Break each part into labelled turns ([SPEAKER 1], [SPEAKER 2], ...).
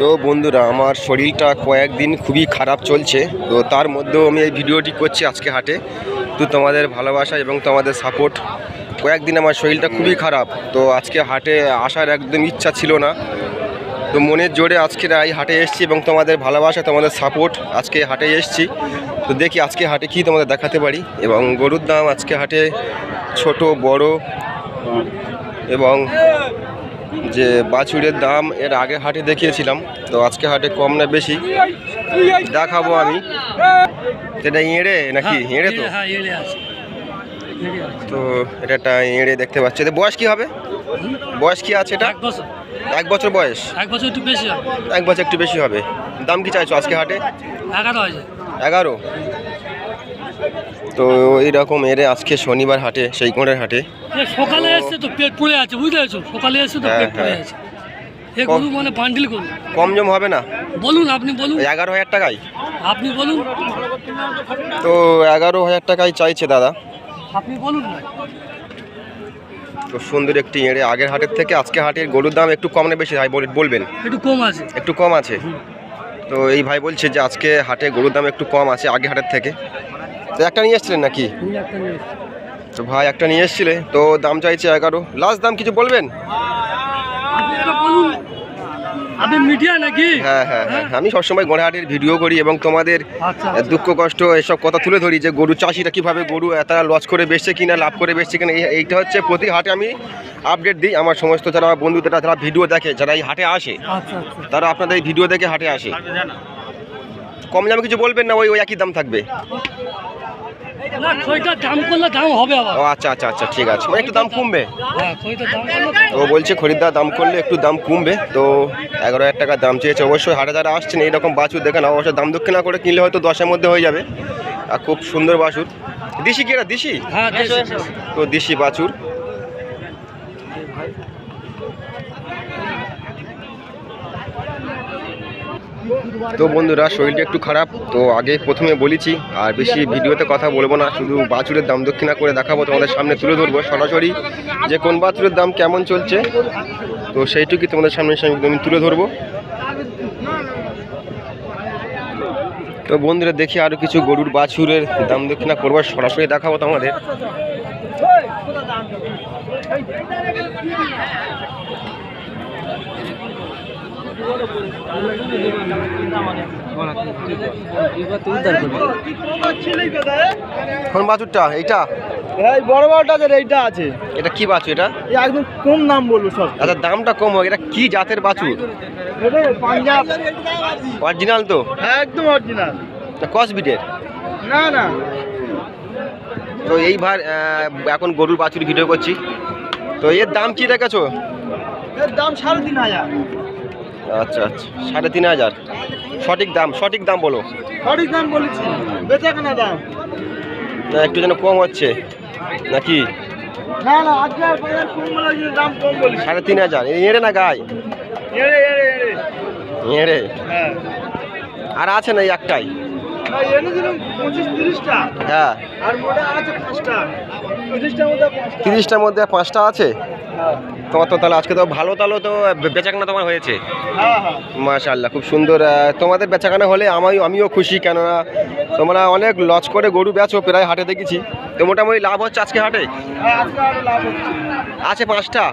[SPEAKER 1] তো বন্ধুরা, আমার শরীরটা কয়েকদিন খুবই খারাপ চলছে। তো তার মধ্যেও আমি এই ভিডিওটি করছি আজকে হাটে। তো তোমাদের ভালোবাসা এবং তোমাদের সাপোর্ট কয়েকদিন আমার শরীরটা খুবই খারাপ। তো আজকে হাটে আসার একদম ইচ্ছা ছিল না। তো মনের জোরে আজকে এই হাটে এসেছি এবং তোমাদের ভালোবাসা, তোমাদের সাপোর্ট আজকে হাটে এসেছি। তো দেখি আজকে হাটে কি তোমাদের দেখাতে পারি। এবং গরুর দাম আজকে হাটে ছোট বড় এবং যে বাছুরের দাম এর আগে হাটে দেখিয়েছিলাম। তো আজকে হাটে কম না বেশি? দেখাবো আমি। এটা এঁড়ে নাকি? এঁড়ে তো?
[SPEAKER 2] হ্যাঁ
[SPEAKER 1] তো এটা একটা এঁড়ে দেখতে পাচ্ছি। এতে বয়স কি হবে? বয়স কি আছে এটা?
[SPEAKER 2] এক বছর।
[SPEAKER 1] বয়স?
[SPEAKER 2] এক বছর একটু বেশি হবে।
[SPEAKER 1] এক বছর একটু বেশি হবে। দাম কি চাইছো আজকে হাটে?
[SPEAKER 2] এগারো আছে
[SPEAKER 1] এগারো। তো এইরকম এরে আজকে শনিবার হাটে সেই কোণের হাটে
[SPEAKER 2] সকালে এসছে তো পেট পড়ে আছে বুঝতে পেরেছ? সকালে এসছে তো
[SPEAKER 1] হ্যাঁ,
[SPEAKER 2] পেট পড়ে
[SPEAKER 1] হ্যাঁ।
[SPEAKER 2] আছে। এ গরু মানে বান্ডিল গরু
[SPEAKER 1] কম জম হবে না?
[SPEAKER 2] বলুন আপনি বলুন।
[SPEAKER 1] এগারো হাজার টাকায়?
[SPEAKER 2] আপনি বলুন।
[SPEAKER 1] তো এগারো হাজার টাকায় চাইছে দাদা।
[SPEAKER 2] আপনি বলুন
[SPEAKER 1] তো সুন্দর একটি এড়ে আগের হাটের থেকে আজকে হাটের গরুর দাম একটু কম না বেশি ভাই বল- বলবেন।
[SPEAKER 2] একটু কম আছে।
[SPEAKER 1] একটু কম আছে। তো এই ভাই বলছে যে আজকে হাটে গরুর দাম একটু কম আছে আগে হাটের থেকে। তো একটা নিয়ে এসছিলেন নাকি। তো ভাই একটা নিয়ে এসছিলে তো দাম চাইছে এগারো। লাস্ট দাম কিছু বলবেন?
[SPEAKER 2] আপনি মিডিয়া নাকি?
[SPEAKER 1] হ্যাঁ হ্যাঁ হ্যাঁ আমি সবসময় গোড়াহাটের ভিডিও করি এবং তোমাদের
[SPEAKER 2] আচ্ছা
[SPEAKER 1] দুঃখ কষ্ট এসব কথা তুলে ধরি যে গরু চাষিরা কীভাবে গরু এত লস করে বেচছে কিনা লাভ করে বেচছে কিনা এই- এইটা হচ্ছে প্রতি হাটে আমি আপডেট দিই। আমার সমস্ত যারা বন্ধুদের যারা ভিডিও দেখে যারা এই হাটে আসে
[SPEAKER 2] আচ্ছা আচ্ছা।
[SPEAKER 1] তারা আপনাদের এই ভিডিও দেখে হাটে আসে। কম দামে কিছু বলবেন না? ওই ওই একই দাম থাকবে।
[SPEAKER 2] না খইটার দাম করলে দাম হবে আবার।
[SPEAKER 1] ও আচ্ছা আচ্ছা আচ্ছা ঠিক আছে। একটু দাম কমবে?
[SPEAKER 2] হ্যাঁ খইটার দাম করলে
[SPEAKER 1] তো বলছে খরিদ্দার দাম করলে একটু দাম কমবে। তো এগারো হাজার টাকা দাম চেয়েছে। অবশ্যই হাটে যারা আসছেন এইরকম বাছুর দেখেন অবশ্যই দাম দক্ষিণা করে কিনলে হয়তো দশের মধ্যে হয়ে যাবে। আর খুব সুন্দর বাছুর। দিশি কি এটা দিশি?
[SPEAKER 2] হ্যাঁ দেশি।
[SPEAKER 1] তো দিশি বাছুর। তো বন্ধুরা, শরীরটা একটু খারাপ, তো আগে প্রথমে বলেছি, আর বেশি ভিডিওতে কথা বলব না, শুধু বাছুরের দাম দক্ষিণা করে দেখাবো, তোমাদের সামনে তুলে ধরবো সরাসরি যে কোন বাছুরের দাম কেমন চলছে। তো সেইটুকুই তোমাদের সামনে আমি তুলে ধরবো। তো বন্ধুরা, দেখি আরও কিছু গরুর বাছুরের দাম দক্ষিণা করব সরাসরি দেখাবো তোমাদের। কোন বাছুরটা? এইটা?
[SPEAKER 3] এই বড় বড়টা যে এইটা আছে।
[SPEAKER 1] এটা কি বাছুর এটা?
[SPEAKER 3] একদম কম দাম বলব সব।
[SPEAKER 1] আচ্ছা দামটা কম হোক এটা কি জাতের বাছুর?
[SPEAKER 3] পাঞ্জাব।
[SPEAKER 1] অরিজিনাল তো?
[SPEAKER 3] হ্যাঁ একদম অরিজিনাল।
[SPEAKER 1] কস বিটের?
[SPEAKER 3] না না।
[SPEAKER 1] তো এখন গরুর বাছুর ভিডিও করছি। তো এর দাম কি রেখেছো
[SPEAKER 3] এর দাম সাড়ে তিন হাজার।
[SPEAKER 1] আচ্ছা আচ্ছা। সাড়ে তিন হাজার। সঠিক দাম সঠিক দাম বলো।
[SPEAKER 3] সঠিক দাম বলেছি। বেচা কেনা দাম।
[SPEAKER 1] না একটু যেন কম হচ্ছে নাকি? সাড়ে তিন হাজার। এড়ে না গায়ে
[SPEAKER 3] এড়ে হ্যাঁ।
[SPEAKER 1] আর আছে না একটাই? হ্যাঁ।
[SPEAKER 3] মধ্যে পাঁচটা।
[SPEAKER 1] তিরিশটার মধ্যে পাঁচটা আছে?
[SPEAKER 3] হ্যাঁ।
[SPEAKER 1] তোমার তো তাহলে আজকে তো ভালো তাহলে তো বেচাকেনা তোমার হয়েছে।
[SPEAKER 3] হ্যাঁ হ্যাঁ।
[SPEAKER 1] মাশাল্লাহ খুব সুন্দর তোমাদের বেচাকেনা হলে আমি আমিও খুশি কেননা তোমরা অনেক লজ করে গরু বেচো প্রায় হাটে দেখেছি। তো মোটামুটি লাভ হচ্ছে আজকে হাটে?
[SPEAKER 3] হ্যাঁ,
[SPEAKER 1] আছে পাঁচটা।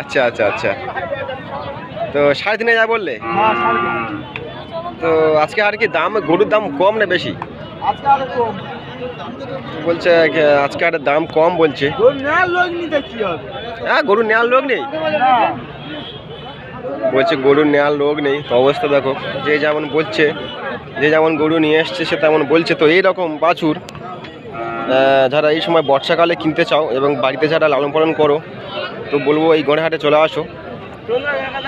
[SPEAKER 1] আচ্ছা আচ্ছা আচ্ছা। তো সাড়ে তিন হাজার বললে। তো আজকে আর কি দাম গরুর দাম কম না বেশি?
[SPEAKER 3] আজকে আরও কম।
[SPEAKER 1] বলছে আজকে একটা দাম কম বলছে। হ্যাঁ গরু নেওয়ার লোক নেই। বলছে গরু নেওয়ার লোক নেই। তো অবস্থা দেখো যে যেমন বলছে যে যেমন গরু নিয়ে এসছে সে তেমন বলছে। তো এই রকম বাছুর যারা এই সময় বর্ষাকালে কিনতে চাও এবং বাড়িতে যারা লালন পালন করো তো বলব এই গড়েহাটে চলে আসো।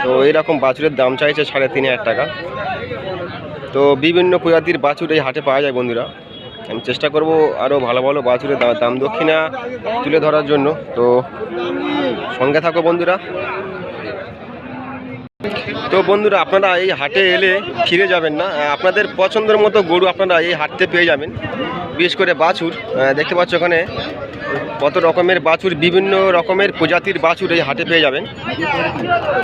[SPEAKER 1] তো এইরকম বাছুরের দাম চাইছে সাড়ে তিন হাজার টাকা। তো বিভিন্ন প্রজাতির বাছুর এই হাটে পাওয়া যায় বন্ধুরা। আমি চেষ্টা করব আরও ভালো ভালো বাছুরের দাম দক্ষিণা তুলে ধরার জন্য। তো সঙ্গে থাকো বন্ধুরা। তো বন্ধুরা, আপনারা এই হাটে এলে ফিরে যাবেন না। আপনাদের পছন্দের মতো গরু আপনারা এই হাটতে পেয়ে যাবেন। বিশেষ করে বাছুর। দেখতে পাচ্ছ ওখানে কত রকমের বাছুর, বিভিন্ন রকমের প্রজাতির বাছুর এই হাটে পেয়ে যাবেন।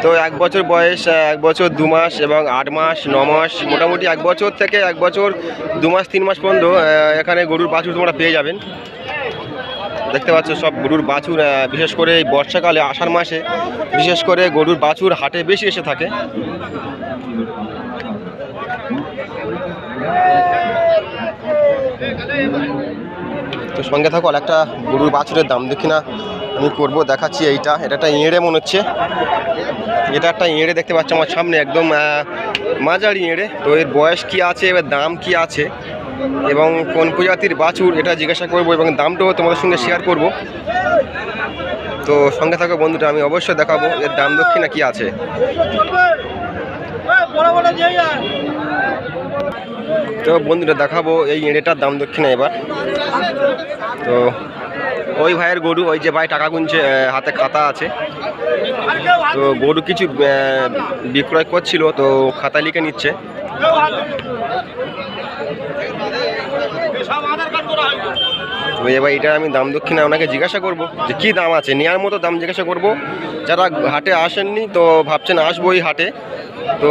[SPEAKER 1] তো এক বছর বয়স, এক বছর দু মাস এবং আট মাস, ন মাস, মোটামুটি এক বছর থেকে এক বছর দু মাস, তিন মাস পর্যন্ত এখানে গরুর বাছুর তোমরা পেয়ে যাবেন। দেখতে পাচ্ছ সব গরুর বাছুর বিশেষ করে এই বর্ষাকালে, আষাঢ় মাসে, বিশেষ করে গরুর বাছুর হাটে বেশি এসে থাকে। তো সঙ্গে থাকো আর একটা গরুর বাছুরের দাম দেখি না, আমি করব, দেখাচ্ছি এইটা। এটা একটা এঁড়ে মনে হচ্ছে। এটা একটা এঁড়ে দেখতে পাচ্ছ আমার সামনে, একদম মাঝারি এঁড়ে তো এর বয়স কি আছে, এবার দাম কি আছে? এবং কোন প্রজাতির বাছুর এটা জিজ্ঞাসা করব এবং দামটাও তোমাদের সঙ্গে শেয়ার করব। তো সঙ্গে থাকো বন্ধুটা আমি অবশ্যই দেখাবো এর দাম দক্ষিণা কি আছে। তো বন্ধুরা, দেখাবো এই এঁড়েটার দাম দক্ষিণা এবার। তো ওই ভাইয়ের গরু, ওই যে ভাই টাকা গুনছে হাতে খাতা আছে। তো গরু কিছু বিক্রয় করছিল, তো খাতা লিখে নিচ্ছে
[SPEAKER 3] কেউ হাত দেবে না। সব আধার কার্ড করা হয়নি
[SPEAKER 1] তো এবার এটা আমি দাম দক্ষিণা ওনাকে জিজ্ঞাসা করব যে কী দাম আছে? নেওয়ার মতো দাম জিজ্ঞাসা করব। যারা হাটে আসেননি তো ভাবছেন আসব এই হাটে। তো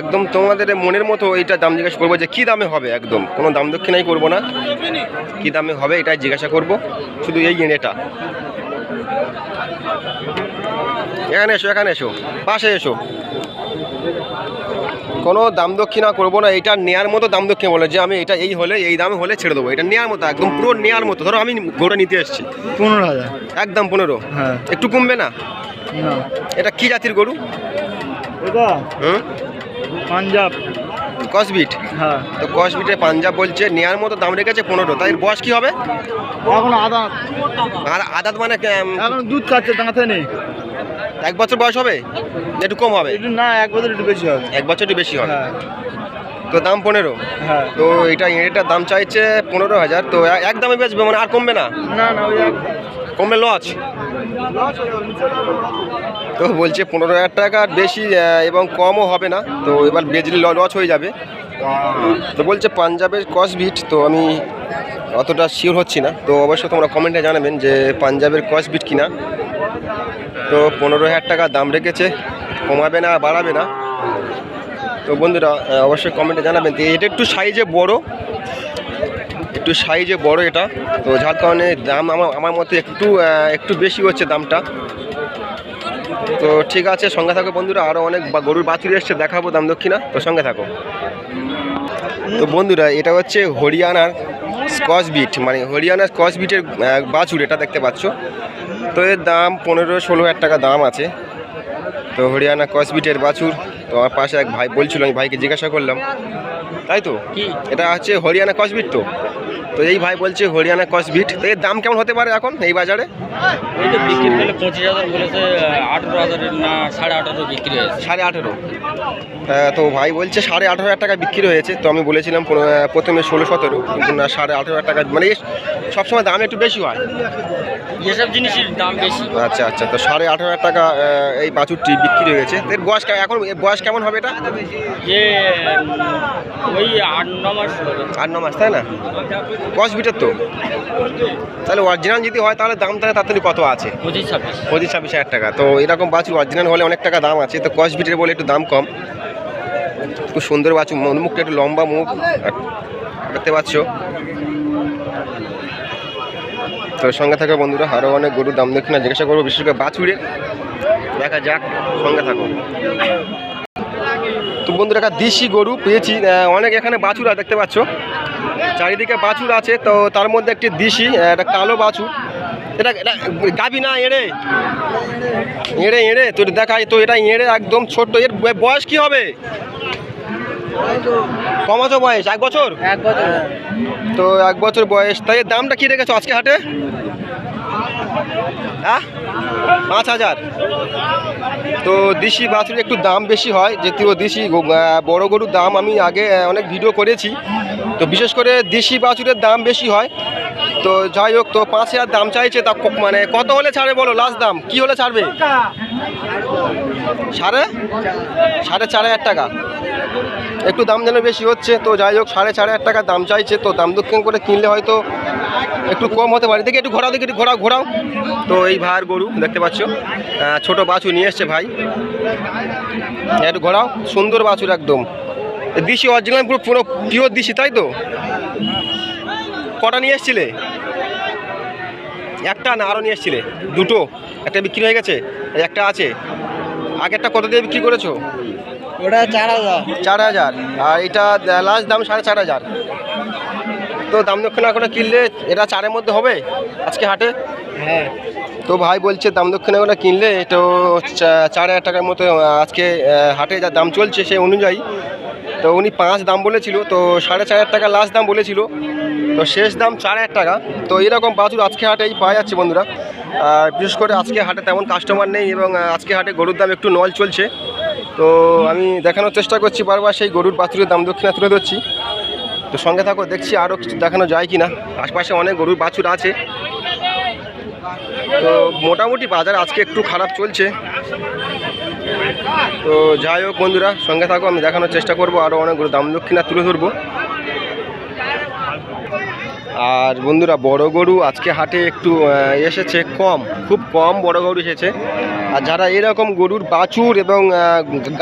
[SPEAKER 1] একদম তোমাদের মনের মতো এইটা দাম জিজ্ঞাসা করব যে কী দামে হবে একদম? কোনো দাম দক্ষিণাই করব না। কী দামে হবে এটাই জিজ্ঞাসা করব। শুধু এই এটা এখানে এসো এখানে এসো। পাশে এসো। কোনো দাম দক্ষিণা করব না এটা নেয়ার মতো দাম দক্ষিণা বলে যে আমি এটা এই হলে এই দামে হলে ছেড়ে দেবো। এটা নেয়ার মতো একদম পুরো নেয়ার মতো। ধরো আমি গোটা নিতে এসেছি।
[SPEAKER 2] পনেরো হাজার।
[SPEAKER 1] একদম পনেরো।
[SPEAKER 2] হ্যাঁ।
[SPEAKER 1] একটু কমবে না? এটা কি জাতির গরু?
[SPEAKER 2] এটা? পাঞ্জাব।
[SPEAKER 1] কসবিট?
[SPEAKER 2] হ্যাঁ।
[SPEAKER 1] তো কসবিটে পাঞ্জাব বলছে নেয়ার মতো দাম রেখেছে পনেরো। তাই বয়স কি হবে?
[SPEAKER 2] এখন আদা
[SPEAKER 1] আর আদাত মানে
[SPEAKER 2] এখন দুধ খাচ্ছে দাঁতে নেই।
[SPEAKER 1] এক বছর বয়স হবে? একটু কম হবে?
[SPEAKER 2] না এক বছর একটু বেশি হবে।
[SPEAKER 1] এক বছর একটু বেশি হবে।
[SPEAKER 2] হ্যাঁ।
[SPEAKER 1] তো দাম পনেরো।
[SPEAKER 2] হ্যাঁ।
[SPEAKER 1] তো এটা এটার দাম চাইছে পনেরো হাজার। তো এক দামে বেচবে মানে আর কমবে না?
[SPEAKER 2] না না ওই এক
[SPEAKER 1] কমবে লস? তো বলছে পনেরো হাজার টাকার বেশি এবং কমও হবে না। তো এবার বেজলি লস হয়ে যাবে। তো বলছে পাঞ্জাবের কসবিট তো আমি অতটা শিওর হচ্ছি না। তো অবশ্যই তোমরা কমেন্টে জানাবেন যে পাঞ্জাবের কসবিট কিনা। তো পনেরো হাজার টাকা দাম রেখেছে, কমাবে না, বাড়াবে না। তো বন্ধুরা অবশ্যই কমেন্টে জানাবেন এটা একটু সাইজে বড়, একটু সাইজে বড় এটা। তো যার কারণে দাম আমার আমার মতে একটু একটু বেশি হচ্ছে দামটা। তো ঠিক আছে, সঙ্গে থাকো বন্ধুরা আরও অনেক গরুর বাছুরি এসছে, দেখাবো দাম দক্ষিণা। তো সঙ্গে থাকো। তো বন্ধুরা, এটা হচ্ছে হরিয়ানার স্কচ বিট মানে হরিয়ানার স্কচবিটের বাছুর এটা দেখতে পাচ্ছ। তো এর দাম পনেরো ষোলো হাজার টাকা দাম আছে। তো হরিয়ানা কসবিটের বাছুর তো আমার পাশে এক ভাই বলছিল আমি ভাইকে জিজ্ঞাসা করলাম। তাই তো?
[SPEAKER 2] কি?
[SPEAKER 1] এটা হচ্ছে হরিয়ানা কসবিট তো? তো এই ভাই বলছে হরিয়ানা কসবিট তো এর দাম কেমন হতে পারে এখন এই বাজারে?
[SPEAKER 4] তো বিক্রি করলে পঁচিশ হাজার বলেছে আঠেরো হাজারের না সাড়ে আঠারো বিক্রি হয়েছে।
[SPEAKER 1] সাড়ে আঠেরো। তো ভাই বলছে সাড়ে আঠেরো হাজার টাকা বিক্রি হয়েছে তো আমি বলেছিলাম প্রথমে ষোলো সতেরো কিন্তু না সাড়ে আঠেরো হাজার টাকা মানে সবসময় দাম একটু বেশি হয়।
[SPEAKER 4] এসব জিনিসের দাম বেশি।
[SPEAKER 1] আচ্ছা আচ্ছা তো সাড়ে আঠেরো হাজার টাকা এই বাছুরটি বিক্রি হয়েছে এর বয়স এখন বয়স কেমন হবে এটা?
[SPEAKER 4] যে ওই আট ন মাস
[SPEAKER 1] আট ন মাস তাই না? কস বিটের তো? তাহলে অরিজিনাল যদি হয় তাহলে দাম তাহলে তাড়াতাড়ি কত আছে?
[SPEAKER 4] পঁচিশ ছাব্বিশ।
[SPEAKER 1] পঁচিশ ছাব্বিশ হাজার টাকা। তো এরকম বাছুর অরিজিনাল হলে অনেক টাকা দাম আছে। তো কস বিটের বলে একটু দাম কম। খুব সুন্দর বাছুর মুখটা একটু লম্বা মুখ। দেখতে পাচ্ছ। তো সঙ্গে থাকো বন্ধুরা আরও অনেক গরুর দাম দেখি না, জিজ্ঞাসা করব, বিশেষ করে বাছুরের দেখা যাক, সঙ্গে থাকো। তো বন্ধুরা, একটা দেশি গরু পেয়েছি অনেক এখানে বাছুর দেখতে পাচ্ছ। চারিদিকে বাছুর আছে, তো তার মধ্যে একটি দেশি একটা কালো বাছুর। এটা গাবি না, এড়ে? এড়ে এড়ে তো এটা দেখাই, তো এটা এড়ে একদম ছোট্ট, এর বয়স কি হবে? কমাছো বয়স? এক বছর?
[SPEAKER 2] এক বছর।
[SPEAKER 1] তো এক বছর বয়স। তাই এর দামটা কি রেখেছো আজকে হাটে? হ্যাঁ? পাঁচ হাজার। তো দেশি বাছুরের একটু দাম বেশি হয় যেহেতু দেশি বড় গরুর দাম আমি আগে অনেক ভিডিও করেছি। তো বিশেষ করে দেশি বাছুরের দাম বেশি হয়। তো যাই হোক তো পাঁচ হাজার দাম চাইছে তা মানে কত হলে ছাড়বে বলো লাস্ট দাম? কি হলে ছাড়বে? সাড়ে? সাড়ে চার হাজার টাকা। একটু দাম যেন বেশি হচ্ছে, তো যাই হোক, সাড়ে চার হাজার টাকা দাম চাইছে, তো দাম দক্ষিণ করে কিনলে হয়তো একটু কম হতে পারে। দেখি একটু ঘোরাও, দেখি একটু ঘোরাও ঘোরাও। তো এই ভাইয়ের গরু, দেখতে পাচ্ছ ছোট বাছু নিয়ে এসছে ভাই। একটু ঘোরাও, সুন্দর বাছুর একদম। দিশি অরিজিনাল পুরো পুরো পিওর দিশি, তাই তো? কটা নিয়ে এসছিলে? একটা না আরও নিয়ে এসছিলে? দুটো। একটা বিক্রি হয়ে গেছে? একটা আছে। আগেরটা কত দিয়ে বিক্রি করেছ?
[SPEAKER 3] ওটা চার হাজার।
[SPEAKER 1] চার হাজার। আর এটা লাস্ট দাম সাড়ে চার হাজার। তো দাম দক্ষিণা করে কিনলে এটা চারের মধ্যে হবে আজকে হাটে?
[SPEAKER 3] হ্যাঁ।
[SPEAKER 1] তো ভাই বলছে দাম দক্ষিণা করে কিনলে তো চার হাজার টাকার মতো আজকে হাটে যা দাম চলছে সেই অনুযায়ী। তো উনি পাঁচ দাম বলেছিল তো সাড়ে চার হাজার টাকা লাস্ট দাম বলেছিল। তো শেষ দাম চার হাজার টাকা। তো এরকম বাছুর আজকে হাটেই পাওয়া যাচ্ছে বন্ধুরা। আর বিশেষ করে আজকে হাটে তেমন কাস্টমার নেই এবং আজকে হাটে গরুর দাম একটু নল চলছে। তো আমি দেখানোর চেষ্টা করছি বারবার সেই গরুর বাছুরের দাম দক্ষিণা তুলে ধরছি। তো সঙ্গে থাকো, দেখছি আরও কিছু দেখানো যায় কি না আশপাশে অনেক গরুর বাছুর আছে। তো মোটামুটি বাজার আজকে একটু খারাপ চলছে। তো যাই হোক বন্ধুরা, সঙ্গে থাকো, আমি দেখানোর চেষ্টা করব আরও অনেকগুলো দাম দক্ষিণা তুলে ধরবো। আর বন্ধুরা, বড় গরু আজকে হাটে একটু এসেছে কম, খুব কম বড় গরু এসেছে। আর যারা এরকম গরুর বাছুর এবং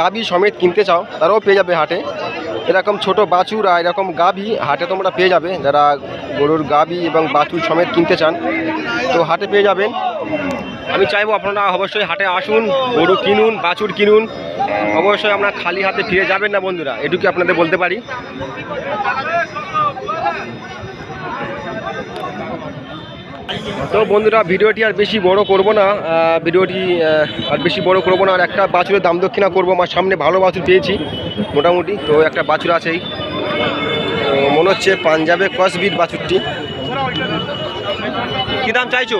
[SPEAKER 1] গাভী সমেত কিনতে চাও, তারাও পেয়ে যাবে হাটে। এরকম ছোট বাছুর আর এরকম গাভী হাটে তোমরা পেয়ে যাবে। যারা গরুর গাভী এবং বাছুর সমেত কিনতে চান, তো হাটে পেয়ে যাবেন। আমি চাইব আপনারা অবশ্যই হাটে আসুন, গরু কিনুন, বাছুর কিনুন। অবশ্যই আপনারা খালি হাতে ফিরে যাবেন না বন্ধুরা, এটুকু আপনাদের বলতে পারি। তো বন্ধুরা ভিডিওটি আর বেশি বড় করব না ভিডিওটি আর বেশি বড় করব না আর একটা বাছুরের দাম দক্ষিণা করব আমার সামনে ভালো বাছুর পেয়েছি মোটামুটি। তো একটা বাছুর আছেই। মনে হচ্ছে পাঞ্জাবে কসবিট বাছুরটি। কি দাম চাইছো?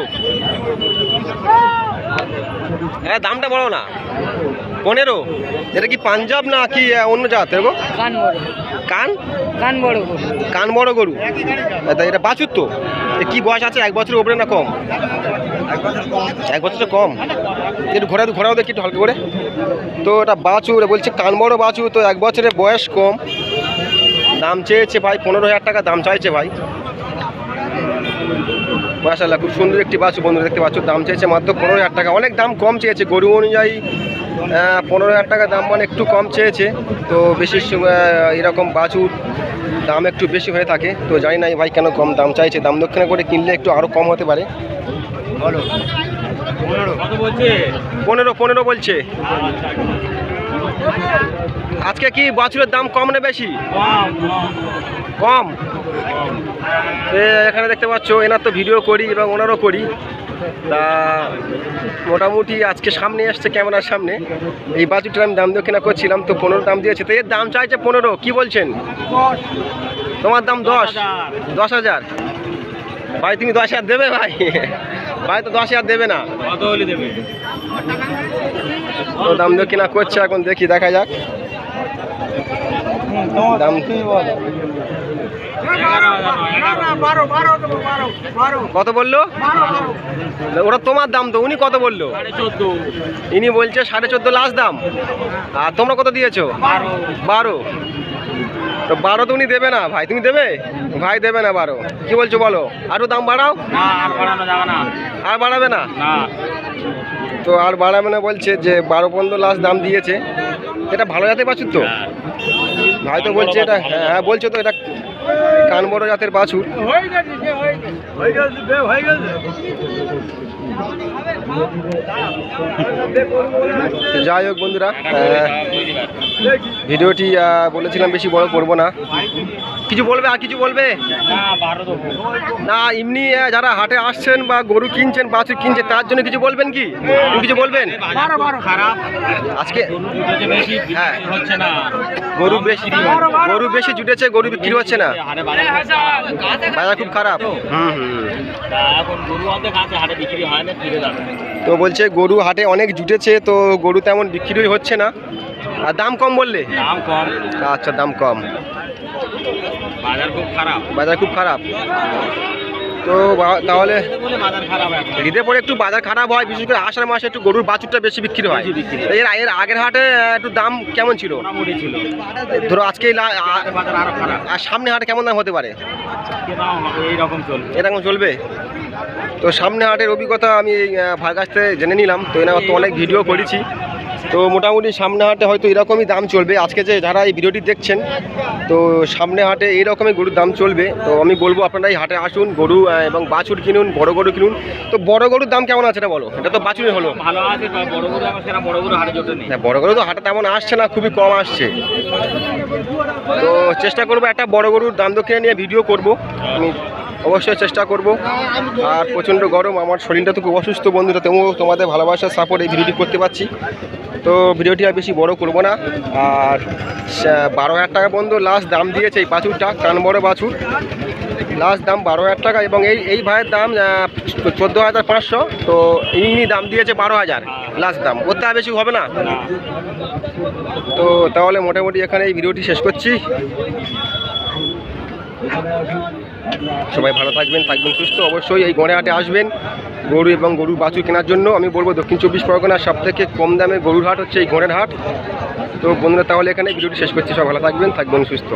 [SPEAKER 1] হ্যাঁ দামটা বলো না। পনেরো। এটা কি পাঞ্জাব না কি অন্য জাত গো
[SPEAKER 2] কান
[SPEAKER 1] কান?
[SPEAKER 2] কান বড় গরু।
[SPEAKER 1] কান বড় গরু। তা এটা বাছুর তো। কি বয়স আছে? এক বছরের উপরে না কম? এক বছর কম। একটু ঘোরা ঘোরাও দেখি, একটু হালকা করে। তো এটা বাছুর বলছে কান বড় বাছুর, তো এক বছরের বয়স কম। দাম চেয়েছে ভাই পনেরো হাজার টাকা, দাম চাইছে ভাই। মাসাল্লাহ খুব সুন্দর একটি বাছু বন্ধু দেখতে পাচ্ছ, দাম চেয়েছে মাত্র পনেরো হাজার টাকা। অনেক দাম কম চেয়েছে, গরু অনুযায়ী পনেরো হাজার টাকা দাম মানে একটু কম চেয়েছে। তো বেশি এরকম বাছুর দাম একটু বেশি হয়ে থাকে। তো জানি না এই ভাই কেন কম দাম চাইছে। দাম দক্ষিণা করে কিনলে একটু আরও কম হতে পারে। পনেরো। পনেরো বলছে। আজকে কি বাছুরের দাম কম না বেশি? কম। এখানে দেখতে পাচ্ছ এনার তো ভিডিও করি এবং ওনারও করি। তা মোটামুটি আজকে সামনে আসছে ক্যামেরার সামনে। এই বাছুরটার আমি দাম দক্ষিণা করছিলাম, তো পনেরো দাম দিয়েছে। তো এর দাম চাইছে পনেরো, কি বলছেন? তোমার দাম দশ? দশ হাজার। ভাই, তুমি দশ হাজার দেবে ভাই? ভাই, তো দশ হাজার দেবে না। তো দাম দক্ষিণা করছে, এখন দেখি, দেখা যাক। দাম
[SPEAKER 4] এগারো হাজার
[SPEAKER 1] কত বলল? ওরা তোমার দাম তো উনি কত বলল? ইনি বলছে সাড়ে চোদ্দ লাস্ট দাম। আর তোমরা কত দিয়েছ?
[SPEAKER 4] বারো।
[SPEAKER 1] বারো। তো বারো তো উনি দেবে না ভাই। তুমি দেবে? ভাই দেবে না বারো। কি বলছো বলো? আরও দাম বাড়াও।
[SPEAKER 4] আর
[SPEAKER 1] আর বাড়াবে না? তো আর বাড়াবে না বলছে যে বারো পনেরো লাস্ট দাম দিয়েছে। এটা ভালো জাতের বাছুর তো?
[SPEAKER 4] হ্যাঁ।
[SPEAKER 1] ভাই তো বলছে এটা হ্যাঁ হ্যাঁ বলছো তো এটা কান বড় জাতের বাছুর যাই হোক বন্ধুরা। ভিডিওটি বলেছিলাম বেশি বড় করব না কিছু বলবে? আর কিছু বলবে?
[SPEAKER 4] না
[SPEAKER 1] এমনি যারা হাটে আসছেন বা গরু কিনছেন বাছুর কিনছেন তার জন্য কিছু বলবেন কি? কিছু বলবেন?
[SPEAKER 4] খারাপ।
[SPEAKER 1] আজকে
[SPEAKER 4] গরু বেশি
[SPEAKER 1] হ্যাঁ। গরু বেশি গরু বেশি জুটেছে গরু বিক্রি হচ্ছে না।
[SPEAKER 4] বাজার খুব খারাপ।
[SPEAKER 1] বাজার খুব খারাপ। হুম হুম
[SPEAKER 4] হয়
[SPEAKER 1] তো বলছে গরু হাটে অনেক জুটেছে তো গরু তেমন বিক্রি হচ্ছে না। আর দাম কম বললে?
[SPEAKER 4] দাম কম।
[SPEAKER 1] আচ্ছা দাম কম।
[SPEAKER 4] বাজার খুব খারাপ।
[SPEAKER 1] বাজার খুব খারাপ। তো তাহলে ঈদের পরে একটু বাজার খারাপ হয় বিশেষ করে আষাঢ় মাসে একটু গরুর বাছুরটা বেশি বিক্রি হয়। এর এর আগের হাটে একটু দাম কেমন ছিল? ধরো আজকে আরও সামনে হাটে কেমন দাম হতে পারে? এরকম চলবে? তো সামনে হাটের অভিজ্ঞতা আমি ভাইয়ের কাছ থেকে জেনে নিলাম। তো এনার তো অনেক ভিডিও করেছি। তো মোটামুটি সামনে হাটে হয়তো এরকমই দাম চলবে। আজকে যে যারা এই ভিডিওটি দেখছেন তো সামনে হাটে এইরকমই গরুর দাম চলবে। তো আমি বলব আপনারা এই হাটে আসুন গরু এবং বাছুর কিনুন বড় গরু কিনুন। তো বড় গরুর দাম কেমন আছে এটা বলো? এটা তো বাছুরই হলো।
[SPEAKER 4] ভালো আছে বড় সেরা বড় বড় হাটে জোটে নেই।
[SPEAKER 1] না বড় গরু তো হাটে তেমন আসছে না খুবই কম আসছে। তো চেষ্টা করব একটা বড় গরুর দাম দক্ষিণে নিয়ে ভিডিও করব। আমি অবশ্যই চেষ্টা করব। আর প্রচণ্ড গরম, আমার শরীরটা তো খুব অসুস্থ বন্ধুরা তেমন তোমাদের ভালোবাসার সাপোর্ট এই ভিডিওটি করতে পারছি। তো ভিডিওটি আর বেশি বড় করব না। আর বারো হাজার টাকা বন্ধু লাস্ট দাম দিয়েছে এই বাছুরটা কান বড় বাছুর। লাস্ট দাম বারো হাজার টাকা এবং এই এই ভাইয়ের দাম চোদ্দ হাজার পাঁচশো। তো ইনি দাম দিয়েছে বারো হাজার লাস্ট দাম। ওর তা বেশি হবে
[SPEAKER 4] না।
[SPEAKER 1] তো তাহলে মোটামুটি এখানে এই ভিডিওটি শেষ করছি। সবাই ভালো থাকবেন থাকবেন সুস্থ। অবশ্যই এই গড়ে হাটে আসবেন। গরু এবং গরু বাছুর কেনার জন্য আমি বলব দক্ষিণ চব্বিশ পরগনার সব থেকে কম দামে গরুর হাট হচ্ছে এই গড়ের হাট। তো বন্ধুরা, তাহলে এখানে ভিডিওটি শেষ করছি। সব ভালো থাকবেন থাকবেন সুস্থ।